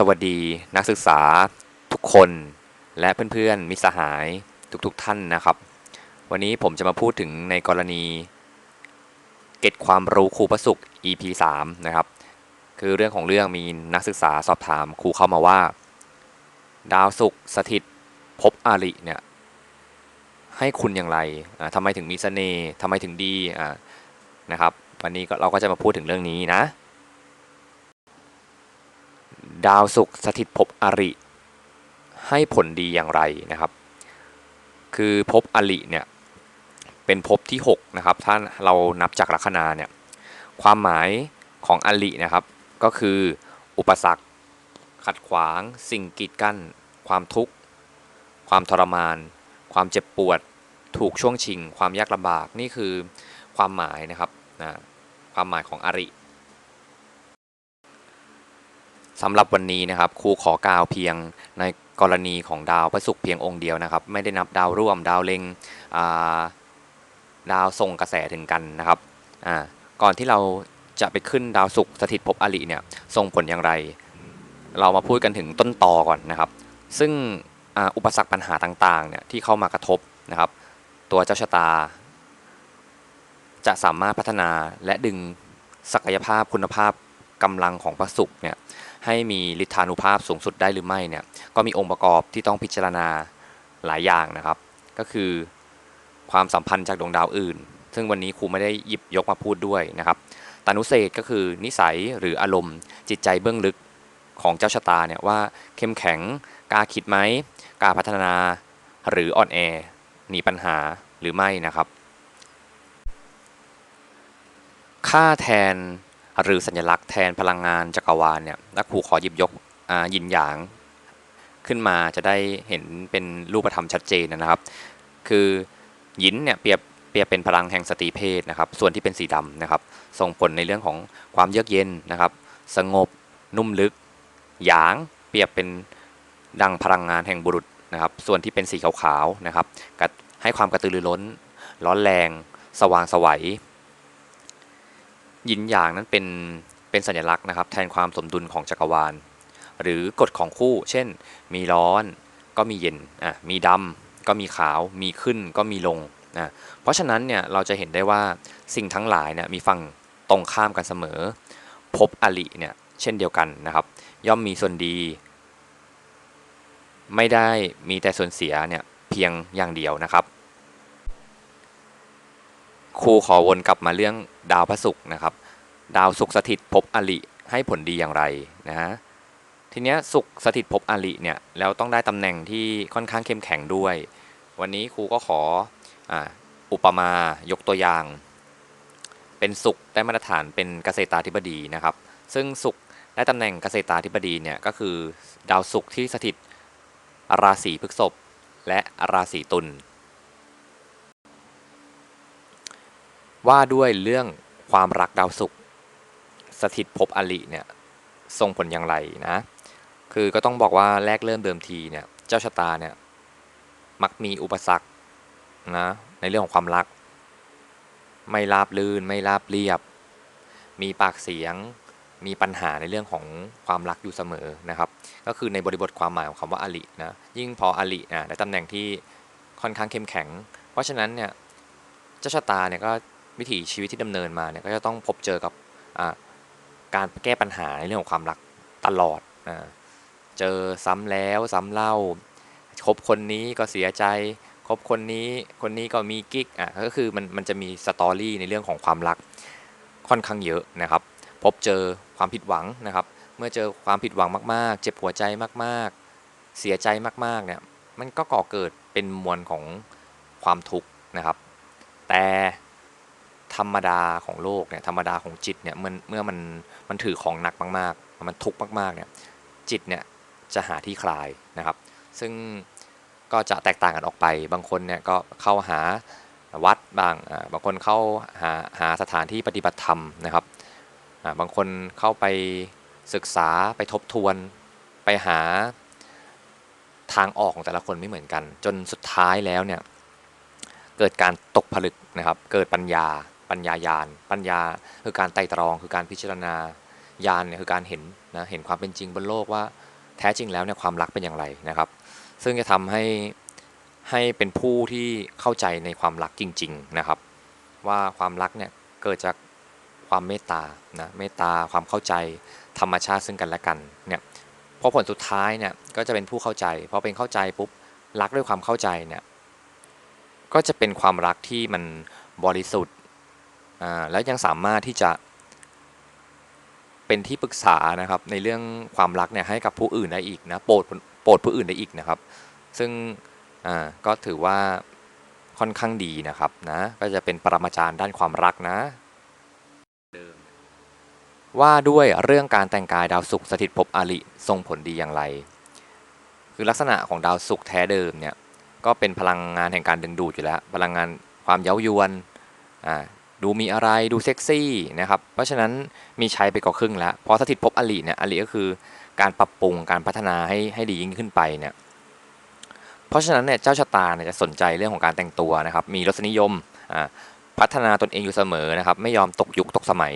สวัสดีนักศึกษาทุกคนและเพื่อนๆมิสหายทุกๆทท่านนะครับ วันนี้ผมจะมาพูดถึงในกรณี เก็ตความรู้ครูประสุก EP 3นะครับ คือเรื่องของเรื่องมีนักศึกษาสอบถามครูเข้ามาว่า ดาวศุกสถิตภพอาริเนี่ยให้คุณอย่างไรอ่าทำไมถึงมีเสน่ห์ทำไมถึงดีอ่านะครับ วันนี้เราก็จะมาพูดถึงเรื่องนี้นะ ดาวศุกร์สถิตภพอริ ให้ผลดีอย่างไรนะครับ คือภพอริเนี่ยเป็นภพที่6นะครับถ้าเรานับจากลัคนาเนี่ยความหมายของอรินะครับ ก็คืออุปสรรค ขัดขวาง สิ่งกีดกั้น ความทุกข์ ความทรมาน ความเจ็บปวด ถูกช่วงชิง ความยากลำบากนี่คือความหมายนะครับนะความหมายของอริ สำหรับวันนี้นะครับครูขอกล่าวเพียงในกรณีของดาวพระศุกร์เพียงองค์เดียวนะครับ ไม่ได้นับดาวร่วมดาวเล็งาดาวส่งกระแสถึงกันนะครับก่อนที่เราจะไปขึ้นดาวศุกร์สถิตภพอริเนี่ยส่งผลอย่างไร เรามาพูดกันถึงต้นตอก่อนนะครับ ซึ่งออุปสรรคปัญหาต่างๆเนี่ยที่เข้ามากระทบนะครับ ตัวเจ้าชะตา จะสามารถพัฒนาและดึงศักยภาพคุณภาพ กำลังของพระศุกร์เนี่ยให้มีฤทธานุภาพสูงสุดได้หรือไม่เนี่ยก็มีองค์ประกอบที่ต้องพิจารณาหลายอย่างนะครับ ก็คือความสัมพันธ์จากดวงดาวอื่น ซึ่งวันนี้ครูไม่ได้หยิบยกมาพูดด้วยนะครับตานุเศษก็คือนิสัยหรืออารมณ์จิตใจเบื้องลึกของเจ้าชะตาเนี่ยว่าเข้มแข็งกล้าคิดไหมกล้าพัฒนาหรืออ่อนแอหนีปัญหาหรือไม่นะครับ ค่าแทน หรือสัญลักษณ์แทนพลังงานจักรวาลเนี่ยนักครูขอหยิบยกยินหยางขึ้นมาจะได้เห็นเป็นรูปธรรมชัดเจนนะครับ คือหยินเนี่ยเปรียบเปรียบเป็นพลังแห่งสตรีเพศนะครับ ส่วนที่เป็นสีดำนะครับ ส่งผลในเรื่องของความเยือกเย็นนะครับ สงบนุ่มลึก หยางเปรียบเป็นดังพลังงานแห่งบุรุษนะครับ ส่วนที่เป็นสีขาวๆนะครับให้ความกระตือรือร้น ร้อนแรง สว่างสวัย ยินหยางนั้นเป็นเป็นสัญลักษณ์นะครับ แทนความสมดุลของจักรวาล หรือกฎของคู่ เช่น มีร้อนก็มีเย็นอะมีดำก็มีขาวมีขึ้นก็มีลงนะเพราะฉะนั้นเนี่ยเราจะเห็นได้ว่าสิ่งทั้งหลายเนี่ยมีฝั่งตรงข้ามกันเสมอ พบอลิเนี่ยเช่นเดียวกันนะครับ ย่อมมีส่วนดี ไม่ได้มีแต่ส่วนเสียเนี่ยเพียงอย่างเดียวนะครับ ครูขอวนกลับมาเรื่องดาวพระศุกร์นะครับ ดาวศุกร์สถิตภพอริให้ผลดีอย่างไรนะฮะทีเนี้ยศุกร์สถิตภพอริเนี่ยแล้วต้องได้ตำแหน่งที่ค่อนข้างเข้มแข็งด้วย วันนี้ครูก็ขอออุปมายกตัวอย่าง เป็นศุกร์ได้มาตรฐานเป็นเกษตราธิบดีนะครับ ซึ่งศุกร์ได้ตำแหน่งเกษตราธิบดีเนี่ยก็คือดาวศุกร์ที่สถิตราศีพฤษภและราศีตุล ว่าด้วยเรื่องความรักดาวศุกร์สถิตภพอลิเนี่ยส่งผลอย่างไรนะ คือก็ต้องบอกว่าแรกเริ่มเดิมทีเนี่ยเจ้าชะตาเนี่ยมักมีอุปสรรคนะในเรื่องของความรัก ไม่ราบลื่นไม่ราบเรียบ มีปากเสียงมีปัญหาในเรื่องของความรักอยู่เสมอนะครับ ก็คือในบริบทความหมายของคำว่าอลินะยิ่งพออลิอะในตำแหน่งที่ค่อนข้างเข้มแข็ง เพราะฉะนั้นเนี่ยเจ้าชะตาเนี่ยก็ วิถีชีวิตที่ดำเนินมาเนี่ยก็จะต้องพบเจอกับการแก้ปัญหาในเรื่องของความรักตลอดอเจอซ้ำแล้วซ้ำเล่าคบคนนี้ก็เสียใจคบคนนี้คนนี้ก็มีกิ๊กอะก็คือมันมันจะมีสตอรี่ในเรื่องของความรักค่อนข้างเยอะนะครับ พบเจอความผิดหวังนะครับ เมื่อเจอความผิดหวังมาก ๆ เจ็บหัวใจมากๆ เสียใจมากๆเนี่ยมันก็ก่อเกิดเป็นมวลของความทุกข์นะครับ แต่ ธรรมดาของโลกเนี่ยธรรมดาของจิตเนี่ยมันเมื่อมันมันถือของหนักมากๆ มันทุกข์มากๆเนี่ยจิตเนี่ยจะหาที่คลายนะครับ ซึ่งก็จะแตกต่างกันออกไปบางคนเนี่ยก็เข้าหาวัดบางบางคนเข้าหาหาสถานที่ปฏิบัติธรรมนะครับบางคนเข้าไปศึกษาไปทบทวนไปหาทางออกของแต่ละคนไม่เหมือนกัน จนสุดท้ายแล้วเนี่ยเกิดการตกผลึกนะครับ เกิดปัญญา ปัญญายานปัญญาคือการไต่ตรองคือการพิจารณาญาณเนี่ยคือการเห็นนะเห็นความเป็นจริงบนโลกว่าแท้จริงแล้วเนี่ยความรักเป็นอย่างไรนะครับ ซึ่งจะทำให้ให้เป็นผู้ที่เข้าใจในความรักจริง ๆนะครับ ว่าความรักเนี่ยเกิดจากความเมตตานะเมตตาความเข้าใจธรรมชาติซึ่งกันและกันเนี่ยเพราะผลสุดท้ายเนี่ยก็จะเป็นผู้เข้าใจพอเป็นเข้าใจปุ๊บรักด้วยความเข้าใจเนี่ยก็จะเป็นความรักที่มันบริสุทธิ์ แล้วยังสามารถที่จะเป็นที่ปรึกษานะครับในเรื่องความรักเนี่ยให้กับผู้อื่นได้อีกนะโปรดโปรดผู้อื่นได้อีกนะครับ ซึ่งก็ถือว่าค่อนข้างดีนะครับนะก็จะเป็นปรมาจารย์ด้านความรักนะว่าด้วยเรื่องการแต่งกายดาวศุกร์สถิตภพอาริส่งผลดีอย่างไร คือลักษณะของดาวศุกร์แท้เดิมเนี่ยก็เป็นพลังงานแห่งการดึงดูดอยู่แล้ว พลังงานความเย้ายวนอ่า ดูมีอะไรดูเซ็กซี่นะครับ เพราะฉะนั้นมีใช้ไปกว่าครึ่งแล้วพราะสถิตภพอลิเนี่ยอลิก็คือการปรับปรุงการพัฒนาให้ให้ดียิ่งขึ้นไปเนี่ยเพราะฉะนั้นเนี่ยเจ้าชะตาเนี่ยจะสนใจเรื่องของการแต่งตัวนะครับ มีรสนิยมพัฒนาตนเองอยู่เสมอนะครับ ไม่ยอมตกยุคตกสมัย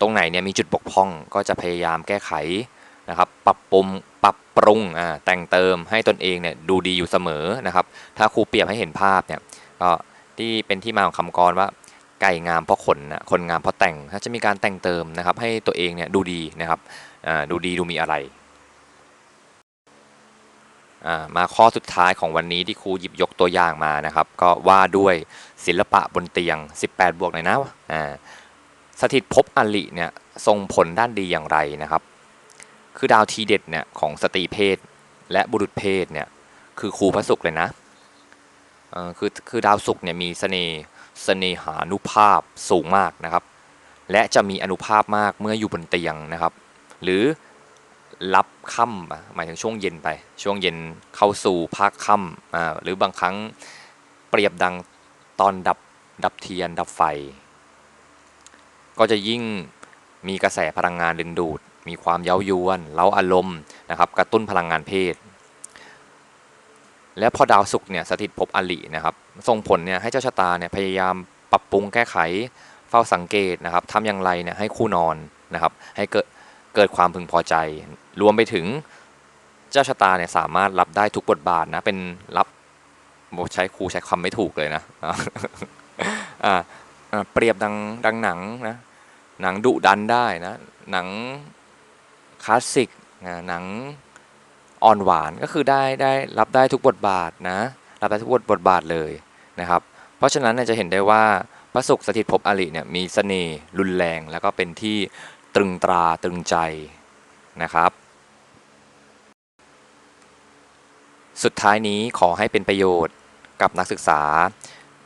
ตรงไหนเนี่ยมีจุดบกพร่องก็จะพยายามแก้ไขนะครับ ปรับปรุงปรับปรุงแต่งเติมให้ตนเองเนี่ยดูดีอยู่เสมอนะครับ ถ้าครูเปรียบให้เห็นภาพเนี่ยก็ที่เป็นที่มาของคำกรว่า ไก่งามเพราะขนนะคนงามเพราะแต่งถ้าจะมีการแต่งเติมนะครับ ให้ตัวเองเนี่ยดูดีนะครับดูดีดูมีอะไรมาข้อสุดท้ายของวันนี้ที่ครูหยิบยกตัวอย่างมานะครับ ก็ว่าด้วยศิลปะบนเตียง 18 บวกหน่อยนะสถิตภพอลิเนี่ยส่งผลด้านดีอย่างไรนะครับ คือดาวทีเด็ดเนี่ยของสตรีเพศ และบุรุษเพศเนี่ยคือครูพระศุกร์เลยนะคือคือดาวศุกร์เนี่ยมีเสน่ห์ เสน่หานุภาพสูงมากนะครับ และจะมีอนุภาพมากเมื่ออยู่บนเตียงนะครับ หรือรับค่ำหมายถึงช่วงเย็นไป ช่วงเย็นเข้าสู่ภาคค่ำหรือบางครั้งเปรียบดังตอนดับดับเทียนดับไฟ ก็จะยิ่งมีกระแสพลังงานดึงดูด มีความเย้ายวนเล้าอารมณ์นะครับ กระตุ้นพลังงานเพศ และพอดาวศุกร์เนี่ยสถิตภพอลินะครับ ส่งผลเนี่ยให้เจ้าชะตาเนี่ยพยายามปรับปรุงแก้ไขเฝ้าสังเกตนะครับทำอย่างไรเนี่ยให้คู่นอนนะครับ ให้เกิดเกิดความพึงพอใจ รวมไปถึงเจ้าชะตาเนี่ยสามารถรับได้ทุกบทบาทนะเป็นรับใช้ครูใช้คำไม่ถูกเลยนะอ่าอ่าเปรียบดังดังหนังนะหนังดุดันได้นะหนังคลาสสิกนะหนังอ่อนหวานก็คือได้ได้รับได้ทุกบทบาทนะรับได้ทุกบทบทบาทเลย นะครับ เพราะฉะนั้นนจะเห็นได้ว่าพระศุกร์สถิตภพอริเนี่ยมีเสน่ห์รุนแรง แล้วก็เป็นที่ตรึงตราตรึงใจนะครับ สุดท้ายนี้ขอให้เป็นประโยชน์กับนักศึกษา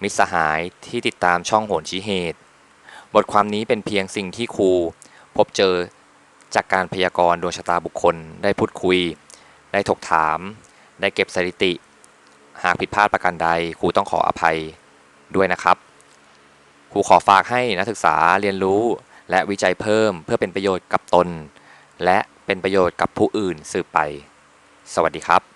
มิตรสหายที่ติดตามช่องโหนชี้เหตุ บทความนี้เป็นเพียงสิ่งที่ครู พบเจอจากการพยากรณ์ดวงชะตาบุคคลได้พูดคุย ได้ถกถาม ได้เก็บสถิติ หากผิดพลาดประการใดครูต้องขออภัยด้วยนะครับครูขอฝากให้นักศึกษาเรียนรู้และวิจัยเพิ่มเพื่อเป็นประโยชน์กับตน และเป็นประโยชน์กับผู้อื่นสืบไป สวัสดีครับ